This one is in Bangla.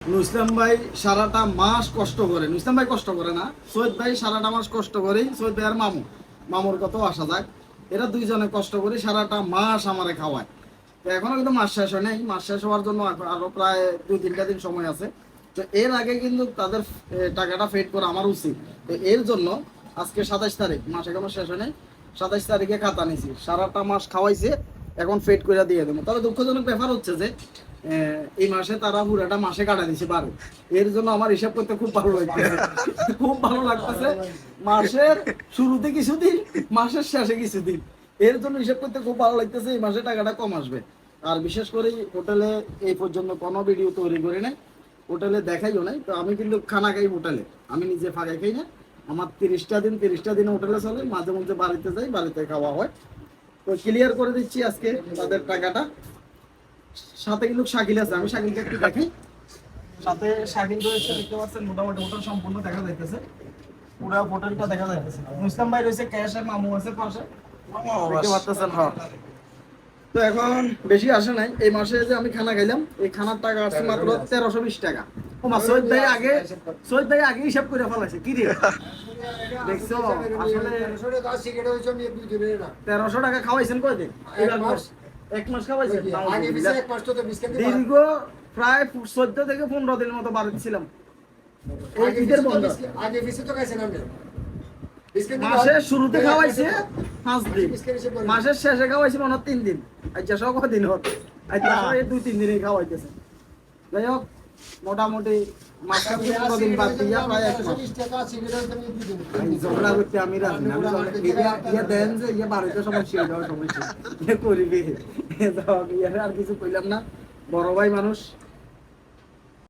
নুসলাম ভাই সারাটা মাস কষ্ট করে নুসলাম ভাই কষ্ট করে না, সৈয়দ ভাই সারাটা মাস কষ্ট করেই, সৈয়দ ভাই আর মামু, মামুর কত আসা যাক। এরা দুইজনে কষ্ট করে সারাটা মাস আমারে খাওয়ায়। তো এখনও কিন্তু মাস শেষ হয় নাই। মাস শেষ হওয়ার জন্য আরও প্রায় দুই তিনটা দিন সময় আছে। তো এর আগে কিন্তু তাদের টাকাটা ফেড করা আমার উচিত। তো এর জন্য আজকে সাতাশ তারিখ, মাস এখনও শেষ হয় নাই। সাতাশ তারিখে খাতা নিয়েছি সারাটা মাস খাওয়াইছে। এখন ফেড করে দিয়ে দেবো। তবে দুঃখজনক ব্যাপার হচ্ছে যে এই মাসে তারা পুরাটা মাসে কাটা দিছে বারো। এর জন্য আমার হিসাব করতে খুব ভালো লাগতেছে। খুব ভালো লাগতেছে। মাসের শুরুতে কিছুদিন, মাসের শেষে কিছুদিন। এর জন্য হিসাব করতে খুব ভালো লাগতেছে, এই মাসে টাকাটা কম আসবে। আর বিশেষ করে হোটেলে এই পর্যন্ত কোনো ভিডিও তৈরি করি নাই। হোটেলে দেখাইও নাই। তো আমি কিন্তু খানা খাই হোটেলে। আমি নিজে ফাঁকা খাই না। আমার তিরিশটা দিন তিরিশটা দিন হোটেলে চলে। মাঝে মধ্যে বাড়িতে যাই, বাড়িতে খাওয়া হয়। তো ক্লিয়ার করে দিচ্ছি আজকে তাদের টাকাটা। সাথে কিন্তু শাকিল আছে, আমি শাকিলকে একটু দেখাই। সাথে শাকিল রয়েছে, দেখতে পাচ্ছেন, মোটামুটি হোটেল সম্পূর্ণ দেখা যাইতেছে। পুরো হোটেলটা দেখা যাইতেছে। মুসলাম ভাই রয়েছে ক্যাশ আর মামু আছে পাশে। দেখতে পাচ্ছেন হ্যাঁ। তো এখন বেশি আসে নাই। এই মাসে যে আমি খানা খাইলাম, এই খানার টাকা আসছে মাত্র তেরোশো বিশ টাকা। ও মা, সৈয়দ ভাই আগে সৈয়দ ভাই আগে হিসাব করে ফেলাইছে, কি রে দেখছ আসলে তেরোশো টাকা খাওয়াইছেন দিন এক মাস। খাওয়াইছেন? দীর্ঘ প্রায় চোদ্দ থেকে পনেরো দিনের মতো ছিলাম। মাসের শুরুতে খাওয়াইছে পাঁচ দিন। মাসের শেষে খাওয়াইছে মনে হয় তিন দিন। আচ্ছা সব দিন হোক আচ্ছা দুই তিন দিনই খাওয়াইতেছে। যাই হোক মোটামুটি বাদ দিয়া প্রায় এক মাস। ঝগড়া করতে আমি রাজি না। আমি ইয়া দেন যে ইয়া বাড়িতে সমস্যা হয়ে যাওয়ার সমস্যা ইয়ে করিবি। আর কিছু কইলাম না। বড় ভাই মানুষ।